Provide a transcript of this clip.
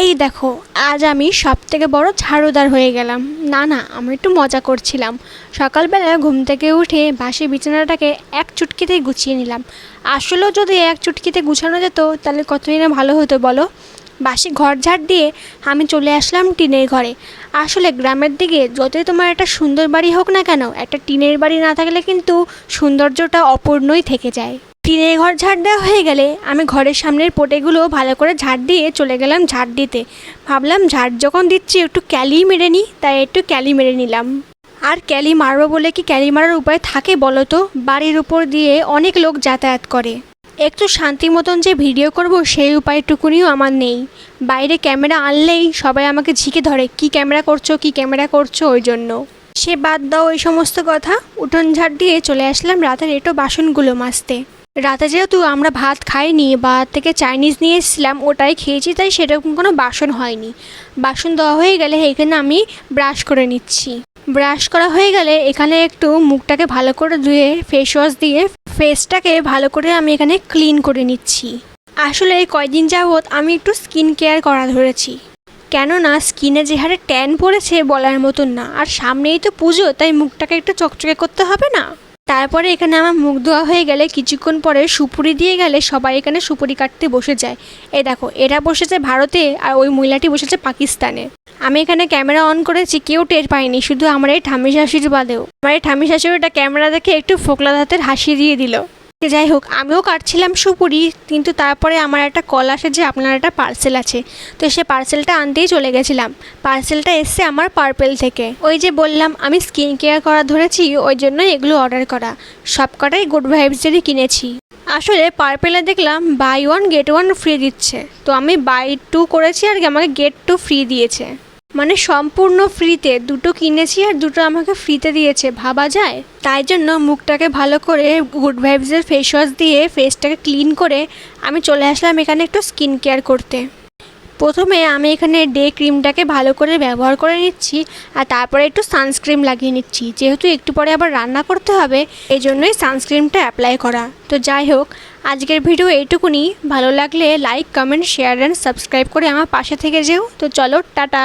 এই দেখো, আজ আমি সব থেকে বড় ঝাড়ুদার হয়ে গেলাম। না না আমি একটু মজা করছিলাম। সকালবেলা ঘুম থেকে উঠে বাসি বিছানাটাকে এক চুটকিতেই গুছিয়ে নিলাম। আসলেও যদি এক চুটকিতে গুছানো যেত, তাহলে কতই না ভালো হতো বলো? বাসি ঘর ঝাড় দিয়ে আমি চলে আসলাম টিনের ঘরে। আসলে গ্রামের দিকে যতই তোমার একটা সুন্দর বাড়ি হোক না কেন, একটা টিনের বাড়ি না থাকলে কিন্তু সৌন্দর্যটা অপূর্ণই থেকে যায়। টিনের ঘর ঝাড় দেওয়া হয়ে গেলে আমি ঘরের সামনের পোটেগুলো ভালো করে ঝাড় দিয়ে চলে গেলাম ঝাড় দিতে। ভাবলাম ঝাড় যখন দিচ্ছি একটু ক্যালি মেরে নিই, তাই একটু ক্যালি মেরে নিলাম। আর ক্যালি মারবো বলে কি ক্যালি মারার উপায় থাকে বলো তো? বাড়ির উপর দিয়ে অনেক লোক যাতায়াত করে। একটু শান্তি মতন যে ভিডিও করব সেই উপায়টুকুনিও আমার নেই। বাইরে ক্যামেরা আনলেই সবাই আমাকে ঝিকে ধরে, কি ক্যামেরা করছ, কি ক্যামেরা করছ? ওই জন্য। সে বাদ দাও ওই সমস্ত কথা। উঠোন ঝাড় দিয়ে চলে আসলাম রাতের এটো বাসনগুলো মাজতে। রাতে যেহেতু আমরা ভাত খাইনি বা থেকে চাইনিজ নিয়ে এসেছিলাম, ওটাই খেয়েছি, তাই সেরকম কোনো বাসন হয়নি। বাসন দেওয়া হয়ে গেলে এখানে আমি ব্রাশ করে নিচ্ছি। ব্রাশ করা হয়ে গেলে এখানে একটু মুখটাকে ভালো করে ধুয়ে ফেস ওয়াশ দিয়ে ফেসটাকে ভালো করে আমি এখানে ক্লিন করে নিচ্ছি। আসলে কয়দিন যাবৎ আমি একটু স্কিন কেয়ার করা ধরেছি। কেননা স্কিনে যে হারে ট্যান পড়েছে বলার মতন না। আর সামনেই তো পুজো, তাই মুখটাকে একটু চকচকে করতে হবে না? তারপরে এখানে আমার মুখ ধোয়া হয়ে গেলে কিছুক্ষণ পরে সুপুরি দিয়ে গেলে সবাই এখানে সুপুরি কাটতে বসে যায়। এ দেখো, এরা বসেছে ভারতে আর ওই মহিলাটি বসেছে পাকিস্তানে। আমি এখানে ক্যামেরা অন করেছি, কেউ টের পাইনি শুধু আমার এই ঠামি শাশুড়ি বাদেও। আমার এই ঠামি শাশুড়িটা ক্যামেরা দেখে একটু ফোকলা দাঁতের হাসি দিয়ে দিল। যাই হোক, আমিও কাটছিলাম সুপুরি, কিন্তু তারপরে আমার একটা কল আসে যে আপনার একটা পার্সেল আছে। তো সে পার্সেলটা আনতেই চলে গেছিলাম। পার্সেলটা এসছে আমার পার্পেল থেকে। ওই যে বললাম, আমি স্কিন কেয়ার করা ধরেছি, ওই জন্য এগুলো অর্ডার করা। সব কটাই গুড ভাইবসেরই কিনেছি। আসলে পার্পেলে দেখলাম buy one get one free দিচ্ছে। তো আমি বাই টু করেছি আর কি আমাকে গেট টু ফ্রি দিয়েছে। মানে সম্পূর্ণ ফ্রিতে দুটো কিনেছি আর দুটো আমাকে ফ্রিতে দিয়েছে, ভাবা যায়? তাই জন্য মুখটাকে ভালো করে গুড ভাইবসের ফেস ওয়াশ দিয়ে ফেসটাকে ক্লিন করে আমি চলে আসলাম এখানে একটু স্কিন কেয়ার করতে। প্রথমে আমি এখানে ডে ক্রিমটাকে ভালো করে ব্যবহার করে নিচ্ছি আর তারপরে একটু সানস্ক্রিন লাগিয়ে নিচ্ছি। যেহেতু একটু পরে আবার রান্না করতে হবে এই জন্যই সানস্ক্রিনটা অ্যাপ্লাই করা। তো যাই হোক, আজকের ভিডিও এইটুকুনি। ভালো লাগলে like comment share and subscribe করে আমার পাশে থেকে যেও। তো চলো, টাটা!